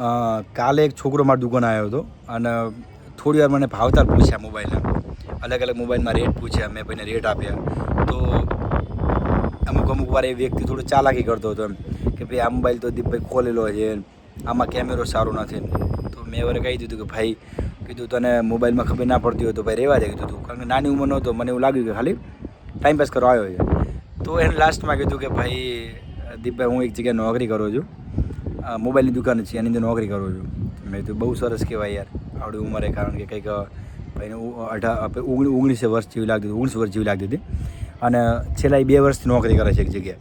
કાલે એક છોકરો મારી દુકાન આવ્યો હતો અને થોડી વાર મને ભાવતાલ પૂછ્યા મોબાઈલના. અલગ અલગ મોબાઈલમાં રેટ પૂછ્યા, મેં ભાઈને રેટ આપ્યા. તો અમુક અમુક વાર એ વ્યક્તિ થોડું ચાલાકી કરતો હતો એમ, કે ભાઈ આ મોબાઈલ તો દીપભાઈ ખોલેલો છે, આમાં કેમેરો સારો નથી તો મેં વરે કહી દીધું કે ભાઈ, કીધું તને મોબાઈલમાં ખબર ના પડતી હોય તો ભાઈ રહેવા દે, કીધું તું. કારણ કે નાની ઉંમર નહોતો મને એવું લાગ્યું કે ખાલી ટાઈમ પાસ કરવા આવ્યો છે. તો એને લાસ્ટમાં કીધું કે ભાઈ, દીપભાઈ, હું એક જગ્યાએ નોકરી કરું છું. મોબાઈલની દુકાન છે, એની અંદર નોકરી કરું છું. મેં તો બહુ સરસ કહેવાય યાર. આવડી ઉંમરે કારણ કે કંઈક, ભાઈને ઉ- અઢાર ઓગણી ઓગણીસે વર્ષ જેવી લાગતી હતી, ઓગણીસ વર્ષ જેવી લાગતી હતી. અને છેલ્લા બે વર્ષથી નોકરી કરે છે એક જગ્યાએ.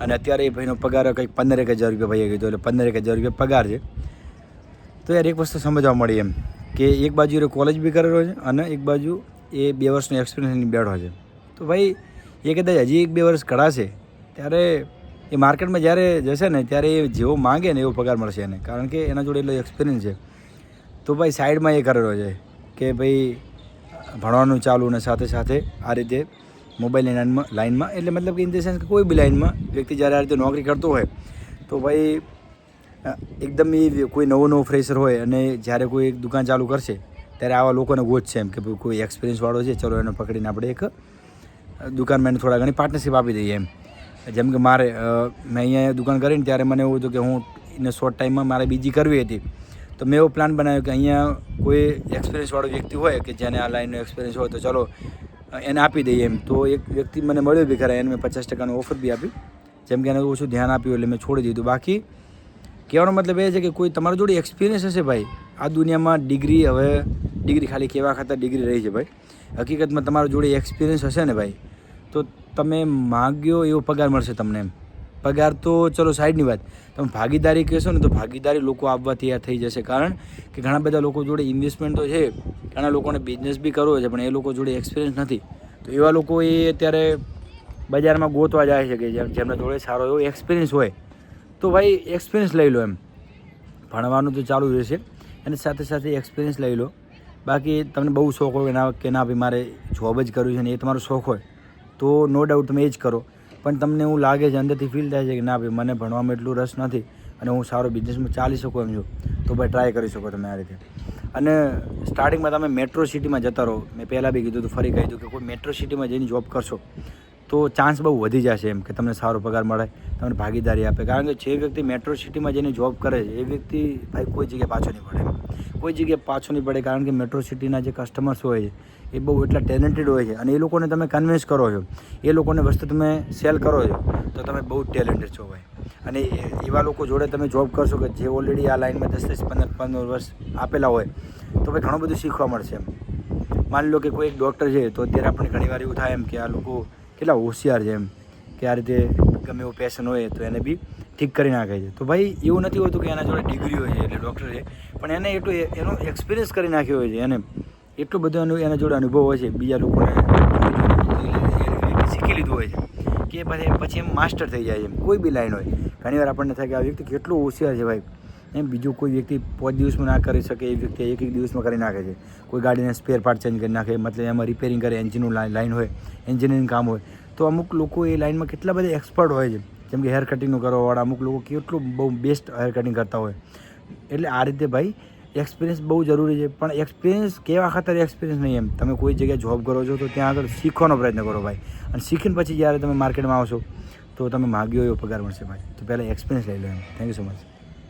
અને અત્યારે એ ભાઈનો પગાર કંઈક પંદરેક હજાર રૂપિયા ભાઈએ કીધું, એટલે પંદરેક હજાર રૂપિયા પગાર છે. તો યાર, એક વસ્તુ સમજવા મળી એમ કે એક બાજુ એ કોલેજ બી કરેલો છે અને એક બાજુ એ બે વર્ષનો એક્સપિરિયન્સ બેઠો છે. તો ભાઈ, એ કદાચ હજી એક બે વર્ષ કઢાશે, ત્યારે એ માર્કેટમાં જ્યારે જશે ને, ત્યારે એ જેવો માંગે ને એવો પગાર મળશે એને. કારણ કે એના જોડે એટલો એક્સપિરિયન્સ છે. તો ભાઈ સાઈડમાં એ કરેલો છે કે ભાઈ ભણવાનું ચાલુ ને સાથે સાથે આ રીતે મોબાઈલની લાઈનમાં લાઈનમાં એટલે મતલબ કે ઇન ધ સેન્સ કે કોઈ બી લાઈનમાં વ્યક્તિ જ્યારે આ રીતે નોકરી કરતો હોય, તો ભાઈ એકદમ એ કોઈ નવો નવો ફ્રેશર હોય અને જ્યારે કોઈ એક દુકાન ચાલુ કરશે, ત્યારે આવા લોકોને ગોતશે એમ કે કોઈ એક્સપિરિયન્સવાળો છે, ચલો એને પકડીને આપણે એક દુકાનમાં એને થોડા ઘણી પાર્ટનરશિપ આપી દઈએ એમ. જેમ કે મારે મેં અહીંયા દુકાન કરીને ત્યારે મને એવું હતું કે હું એને શોર્ટ ટાઈમમાં મારે બીજી કરવી હતી. તો મેં એવો પ્લાન બનાવ્યો કે અહીંયા કોઈ એક્સપિરિયન્સવાળો વ્યક્તિ હોય કે જેને આ લાઈનનો એક્સપિરિયન્સ હોય તો ચલો એને આપી દઈએ એમ. તો એક વ્યક્તિ મને મળ્યો બી ખરા, એને મેં પચાસ ટકાની ઓફર બી આપી જેમ કે એને ઓછું ધ્યાન આપ્યું એટલે મેં છોડી દીધું. બાકી કહેવાનો મતલબ એ છે કે કોઈ તમારા જોડે એક્સપિરિયન્સ હશે ભાઈ? આ દુનિયામાં ડિગ્રી હવે ડિગ્રી ખાલી કહેવા ખાતર ડિગ્રી રહી છે ભાઈ? હકીકતમાં તમારા જોડે એક્સપિરિયન્સ હશે ને ભાઈ? તો તમે માગ્યો એવો પગાર મળશે તમને એમ. પગાર તો ચલો સાઈડની વાત. તમે ભાગીદારી કહેશો ને તો ભાગીદારી લોકો આવવા તૈયાર થઈ જશે. કારણ કે ઘણા બધા લોકો જોડે ઇન્વેસ્ટમેન્ટ તો છે. ઘણા લોકોને બિઝનેસ બી કરવો છે, પણ એ લોકો જોડે એક્સપિરિયન્સ નથી. તો એવા લોકો એ અત્યારે બજારમાં ગોતવા જાય છે કે જેમ જેમના જોડે સારો એવો એક્સપિરિયન્સ હોય. તો ભાઈ એક્સપિરિયન્સ લઈ લો એમ. ભણવાનું તો ચાલુ રહેશે. અને સાથે સાથે એક્સપિરિયન્સ લઈ લો. બાકી તમને બહુ શોખ હોય ના કે ના ભાઈ મારે જોબ જ કરવી છે ને એ તમારો શોખ હોય. તો નો ડાઉટ તમે એ જ કરો. પણ તમને એવું લાગે છે, અંદરથી ફીલ થાય છે કે ના ભાઈ, મને ભણવામાં એટલું રસ નથી અને હું સારો બિઝનેસમાં ચાલી શકું એમ છું, તો ભાઈ ટ્રાય કરી શકો તમે આ રીતે. અને સ્ટાર્ટિંગમાં તમે મેટ્રો સિટીમાં જતા રહો. મેં પહેલાં બી કીધું હતું, ફરી કહી દઉં કે કોઈ મેટ્રો સિટીમાં જઈને જોબ કરશો તો ચાન્સ બહુ વધી જશે એમ કે તમને સારો પગાર મળે, તમને ભાગીદારી આપે. કારણ કે જે વ્યક્તિ મેટ્રો સિટીમાં જઈને જોબ કરે છે, એ વ્યક્તિ ભાઈ કોઈ જગ્યાએ પાછો નહીં પડે કોઈ જગ્યાએ પાછો નહીં પડે કારણ કે મેટ્રો સિટીના જે કસ્ટમર્સ હોય છે, એ બહુ એટલા ટેલેન્ટેડ હોય છે અને એ લોકોને તમે કન્વિન્સ કરો છો, એ લોકોને વસ્તુ તમે સેલ કરો છો, તો તમે બહુ ટેલેન્ટેડ છો ભાઈ. અને એવા લોકો જોડે તમે જોબ કરશો કે જે ઓલરેડી આ લાઇનમાં દસ દસ, પંદર પંદર વર્ષ આપેલા હોય, તો ભાઈ ઘણું બધું શીખવા મળશે એમ. માની લો કે કોઈ એક ડૉક્ટર છે, તો અત્યારે આપણે ઘણીવાર એવું થાય એમ કે આ લોકો કેટલા હોશિયાર છે એમ, કે આ રીતે ગમે એવું પેશન હોય તો એને બી ઠીક કરી નાખે છે. તો ભાઈ, એવું નથી હોતું કે એના જોડે ડિગ્રી હોય છે એટલે ડૉક્ટર છે, પણ એને એટલું એનો એક્સપિરિયન્સ કરી નાખ્યો હોય છે એને. એટલું બધું એનું, એના જોડે અનુભવ હોય છે, બીજા લોકોને શીખી લીધું હોય છે, કે પછી પછી એમ માસ્ટર થઈ જાય છે કોઈ બી લાઈન હોય. ઘણીવાર આપણને થાય કે આ વ્યક્તિ કેટલું હોશિયાર છે ભાઈ. એમ બીજું કોઈ વ્યક્તિ પાંચ દિવસમાં ના કરી શકે, એ વ્યક્તિ એક એક દિવસમાં કરી નાખે છે. કોઈ ગાડીને સ્પેર પાર્ટ ચેન્જ કરી નાખે, મતલબ એમાં રિપેરિંગ કરે એન્જિનનું લાઈન હોય એન્જિનિયરિંગ કામ હોય. તો અમુક લોકો એ લાઇનમાં કેટલા બધા એક્સપર્ટ હોય છે. જેમ કે હેર કટિંગનું કરવાવાળા અમુક લોકો કેટલું બહુ બેસ્ટ હેર કટિંગ કરતા હોય. એટલે આ રીતે ભાઈ એક્સપિરિયન્સ બહુ જરૂરી છે. પણ એક્સપિરિયન્સ કેવા ખાતર એક્સપિરિયન્સ નહીં એમ. તમે કોઈ જગ્યાએ જોબ કરો છો, તો ત્યાં આગળ શીખવાનો પ્રયત્ન કરો ભાઈ. અને શીખીને પછી જ્યારે તમે માર્કેટમાં આવશો, તો તમે માગ્યો એવો પગાર મળશે ભાઈ. તો પહેલાં એક્સપિરિયન્સ લઈ લો એમ. Thank you so much